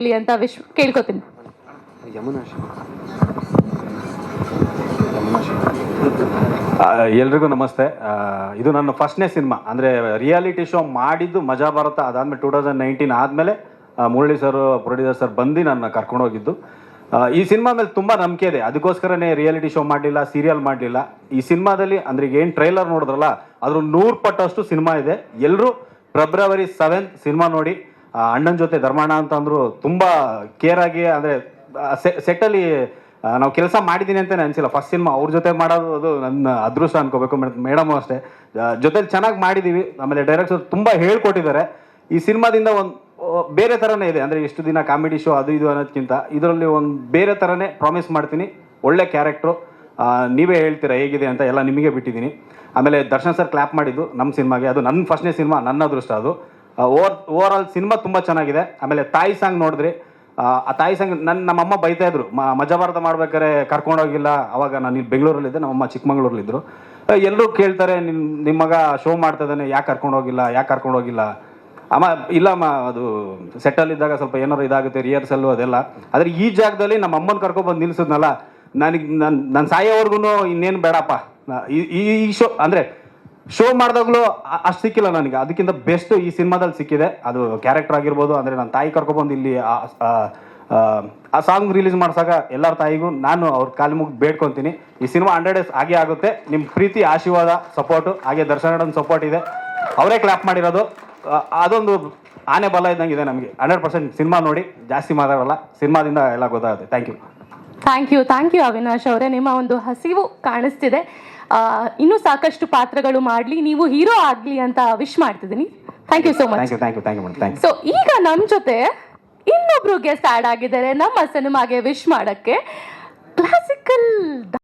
ಇರ್ಲಿ ಅಂತ ವಿಶ್ ಕೇಳ್ಕೊತೀನಿ. ಎಲ್ರಿಗೂ ನಮಸ್ತೆ. ಇದು ನನ್ನ ಫಸ್ಟ್ನೇ ಸಿನಿಮಾ. ಅಂದರೆ ರಿಯಾಲಿಟಿ ಶೋ ಮಾಡಿದ್ದು ಮಜಾ ಭಾರತ ಅದಾದ್ಮೇಲೆ ಟೂ ತೌಸಂಡ್ ನೈನ್ಟೀನ್ ಆದಮೇಲೆ ಮುರಳಿ ಸರ್ ಪ್ರೊಡ್ಯೂಸರ್ ಸರ್ ಬಂದು ನನ್ನ ಕರ್ಕೊಂಡೋಗಿದ್ದು ಹೋಗಿದ್ದು. ಈ ಸಿನಿಮಾ ಮೇಲೆ ತುಂಬ ನಂಬಿಕೆ ಇದೆ. ಅದಕ್ಕೋಸ್ಕರನೇ ರಿಯಾಲಿಟಿ ಶೋ ಮಾಡಲಿಲ್ಲ ಸೀರಿಯಲ್ ಮಾಡಲಿಲ್ಲ. ಈ ಸಿನಿಮಾದಲ್ಲಿ ಅಂದರೆ ಈಗ ಏನು ಟ್ರೈಲರ್ ನೋಡಿದ್ರಲ್ಲ ಅದ್ರ ನೂರು ಪಟ್ಟಷ್ಟು ಸಿನಿಮಾ ಇದೆ. ಎಲ್ಲರೂ ಫೆಬ್ರವರಿ ಸೆವೆಂತ್ ಸಿನಿಮಾ ನೋಡಿ ಅಣ್ಣನ ಜೊತೆ ಧರ್ಮಣ್ಣ ಅಂತ ಅಂದ್ರು ತುಂಬ ಕೇರ್ ಆಗಿ, ಅಂದರೆ ಸೆಟ್ಟಲ್ಲಿ ನಾವು ಕೆಲಸ ಮಾಡಿದ್ದೀನಿ ಅಂತಲೇ ಅನಿಸಿಲ್ಲ. ಫಸ್ಟ್ ಸಿನಿಮಾ ಅವ್ರ ಜೊತೆ ಮಾಡೋದು, ಅದು ನನ್ನ ಅದೃಷ್ಟ ಅನ್ಕೋಬೇಕು. ಮೇಡಮು ಅಷ್ಟೇ. ಜೊತೆಲಿ ಚೆನ್ನಾಗಿ ಮಾಡಿದ್ದೀವಿ ಆಮೇಲೆ ಡೈರೆಕ್ಟರ್ ತುಂಬ ಹೇಳ್ಕೊಟ್ಟಿದ್ದಾರೆ. ಈ ಸಿನಿಮಾದಿಂದ ಒಂದು ಬೇರೆ ಥರನೇ ಇದೆ. ಅಂದರೆ ಇಷ್ಟು ದಿನ ಕಾಮಿಡಿ ಶೋ ಅದು ಇದು ಅನ್ನೋದಕ್ಕಿಂತ ಇದರಲ್ಲಿ ಒಂದು ಬೇರೆ ಥರನೇ ಪ್ರಾಮಿಸ್ ಮಾಡ್ತೀನಿ. ಒಳ್ಳೆ ಕ್ಯಾರೆಕ್ಟ್ರು ನೀವೇ ಹೇಳ್ತೀರಾ ಹೇಗಿದೆ ಅಂತ ಎಲ್ಲ ನಿಮಗೆ ಬಿಟ್ಟಿದ್ದೀನಿ. ಆಮೇಲೆ ದರ್ಶನ್ ಸರ್ ಕ್ಲಾಪ್ ಮಾಡಿದ್ದು ನಮ್ಮ ಸಿನಿಮಾಗೆ ಅದು ನನ್ನ ಫಸ್ಟ್ನೇ ಸಿನಿಮಾ ನನ್ನ ಅದೃಷ್ಟ ಅದು. ಓವರ್ ಓವರ್ ಆಲ್ ಸಿನಿಮಾ ತುಂಬ ಚೆನ್ನಾಗಿದೆ. ಆಮೇಲೆ ತಾಯಿ ಸಾಂಗ್ ನೋಡಿದ್ರಿ. ಆ, ತಾಯಿ ಸಾಂಗ್ ನನ್ನ ನಮ್ಮಮ್ಮ ಬೈತಾ ಇದ್ರು ಮಜಾ ಭಾರತ ಮಾಡ್ಬೇಕಾದ್ರೆ ಕರ್ಕೊಂಡೋಗಿಲ್ಲ ಅವಾಗ ನಾನು ಇಲ್ಲಿ ಬೆಂಗಳೂರಲ್ಲಿದ್ದೆ ನಮ್ಮಮ್ಮ ಚಿಕ್ಕಮಂಗ್ಳೂರಲ್ಲಿದ್ದರು ಎಲ್ಲರೂ ಕೇಳ್ತಾರೆ ನಿಮ್ಮ ನಿಮ್ಮ ಮಗ ಶೋ ಮಾಡ್ತಾ ಇದ್ದಾನೆ ಯಾಕೆ ಕರ್ಕೊಂಡೋಗಿಲ್ಲ ಯಾಕೆ ಕರ್ಕೊಂಡೋಗಿಲ್ಲ ಅಮ್ಮ ಇಲ್ಲಮ್ಮ ಅದು ಸೆಟ್ಟಲ್ಲಿದ್ದಾಗ ಸ್ವಲ್ಪ ಏನಾರು ಇದಾಗುತ್ತೆ ರಿಹರ್ಸಲ್ಲು ಅದೆಲ್ಲ. ಆದರೆ ಈ ಜಾಗದಲ್ಲಿ ನಮ್ಮ ಅಮ್ಮನ ಕರ್ಕೊಬಂದು ನಿಲ್ಸಿದ್ನಲ್ಲ ನನಗೆ ನನ್ನ ನನ್ನ ಸಾಯೋವರೆಗೂ ಇನ್ನೇನು ಬೇಡಪ್ಪ. ಈ ಈ ಶೋ ಅಂದರೆ ಶೋ ಮಾಡಿದಾಗಲೂ ಅಷ್ಟು ಸಿಕ್ಕಿಲ್ಲ ನನಗೆ. ಅದಕ್ಕಿಂತ ಬೆಸ್ಟ್ ಈ ಸಿನಿಮಾದಲ್ಲಿ ಸಿಕ್ಕಿದೆ. ಅದು ಕ್ಯಾರೆಕ್ಟರ್ ಆಗಿರ್ಬೋದು, ಅಂದರೆ ನನ್ನ ತಾಯಿ ಕರ್ಕೊಬಂದು ಇಲ್ಲಿ ಆ- ಸಾಂಗ್ ರಿಲೀಸ್ ಮಾಡಿಸಾಗ ಎಲ್ಲರ ತಾಯಿಗೂ ನಾನು ಅವ್ರ ಕಾಲು ಮುಗಿ ಬೇಡ್ಕೊತೀನಿ. ಈ ಸಿನಿಮಾ ಹಂಡ್ರೆಡ್ ಡೇಸ್ ಆಗೇ ಆಗುತ್ತೆ. ನಿಮ್ಮ ಪ್ರೀತಿ, ಆಶೀರ್ವಾದ ಸಪೋರ್ಟು ಹಾಗೆ ದರ್ಶನ ಸಪೋರ್ಟ್ ಇದೆ. ಅವರೇ ಕ್ಲಾಪ್ ಮಾಡಿರೋದು. ಅದೊಂದು ಆನೆ ಬಲ ಇದ್ದಂಗೆ ಇದೆ ನಮಗೆ. ಹಂಡ್ರೆಡ್ ಪರ್ಸೆಂಟ್ ಸಿನಿಮಾ ನೋಡಿ, ಜಾಸ್ತಿ ಮಾತಾಡಲ್ಲ. ಸಿನಿಮಾದಿಂದ ಎಲ್ಲ ಗೊತ್ತಾಗುತ್ತೆ. Thank you thank you thank you Avinash ಅವರೇ. ನಿಮ್ಮ ಒಂದು ಹಸಿವು ಕಾಣಿಸ್ತಿದೆ. ಇನ್ನೂ ಸಾಕಷ್ಟು ಪಾತ್ರಗಳು ಮಾಡಲಿ ನೀವು ಹೀರೋ ಆಗಲಿ ಅಂತ ವಿಶ್ ಮಾಡ್ತಿದ್ದೀನಿ. Thank you so much so ಈಗ ನಮ್ಮ ಜೊತೆ ಇನ್ನೊಬ್ರು ಗೆಸ್ಟ್ ಆಡ್ ಆಗಿದ್ದಾರೆ. ನಮ್ಮ ಸಿನಿಮಾಗೆ ವಿಶ್ ಮಾಡಕ್ಕೆ ಕ್ಲಾಸಿಕಲ್